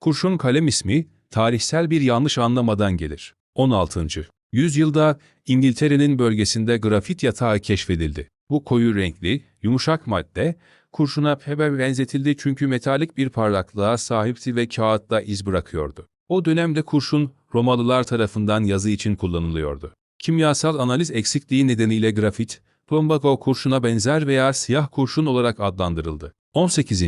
Kurşun kalem ismi, tarihsel bir yanlış anlamadan gelir. 16. Yüzyılda İngiltere'nin bölgesinde grafit yatağı keşfedildi. Bu koyu renkli, yumuşak madde, kurşuna pebe benzetildi çünkü metalik bir parlaklığa sahipti ve kağıtta iz bırakıyordu. O dönemde kurşun, Romalılar tarafından yazı için kullanılıyordu. Kimyasal analiz eksikliği nedeniyle grafit, plombago kurşuna benzer veya siyah kurşun olarak adlandırıldı. 18.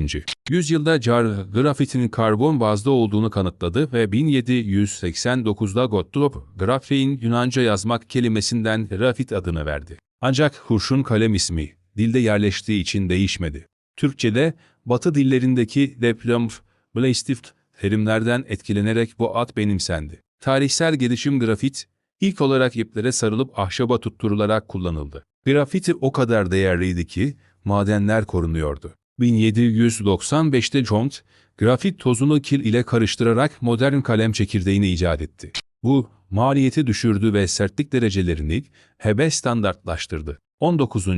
yüzyılda Jar grafitinin karbon bazlı olduğunu kanıtladı ve 1789'da Gottlob grafein Yunanca yazmak kelimesinden grafit adını verdi. Ancak kurşun kalem ismi dilde yerleştiği için değişmedi. Türkçe'de Batı dillerindeki deplom, bleistift terimlerden etkilenerek bu ad benimsendi. Tarihsel gelişim grafit, ilk olarak iplere sarılıp ahşaba tutturularak kullanıldı. Grafiti o kadar değerliydi ki madenler korunuyordu. 1795'te Jont, grafit tozunu kil ile karıştırarak modern kalem çekirdeğini icat etti. Bu, maliyeti düşürdü ve sertlik derecelerini HB standartlaştırdı. 19.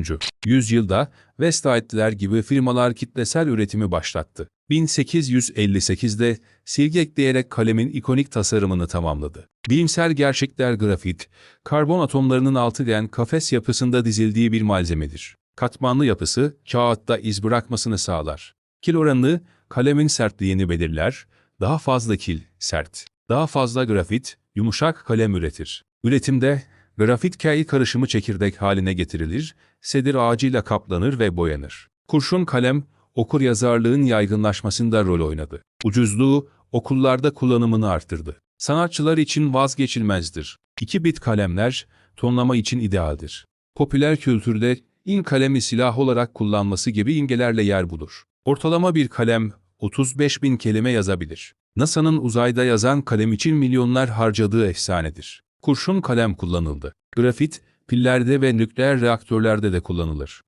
yüzyılda Westlight'ler gibi firmalar kitlesel üretimi başlattı. 1858'de silgi ekleyerek kalemin ikonik tasarımını tamamladı. Bilimsel gerçekler grafit, karbon atomlarının altıgen kafes yapısında dizildiği bir malzemedir. Katmanlı yapısı, kağıtta iz bırakmasını sağlar. Kil oranı, kalemin sertliğini belirler, daha fazla kil, sert. Daha fazla grafit, yumuşak kalem üretir. Üretimde, grafit kağıt karışımı çekirdek haline getirilir, sedir ağacıyla kaplanır ve boyanır. Kurşun kalem, okur yazarlığın yaygınlaşmasında rol oynadı. Ucuzluğu, okullarda kullanımını arttırdı. Sanatçılar için vazgeçilmezdir. 2 bit kalemler, tonlama için idealdir. Popüler kültürde in kalemi silah olarak kullanması gibi imgelerle yer bulur. Ortalama bir kalem 35 bin kelime yazabilir. NASA'nın uzayda yazan kalem için milyonlar harcadığı efsanedir. Kurşun kalem kullanıldı. Grafit, pillerde ve nükleer reaktörlerde de kullanılır.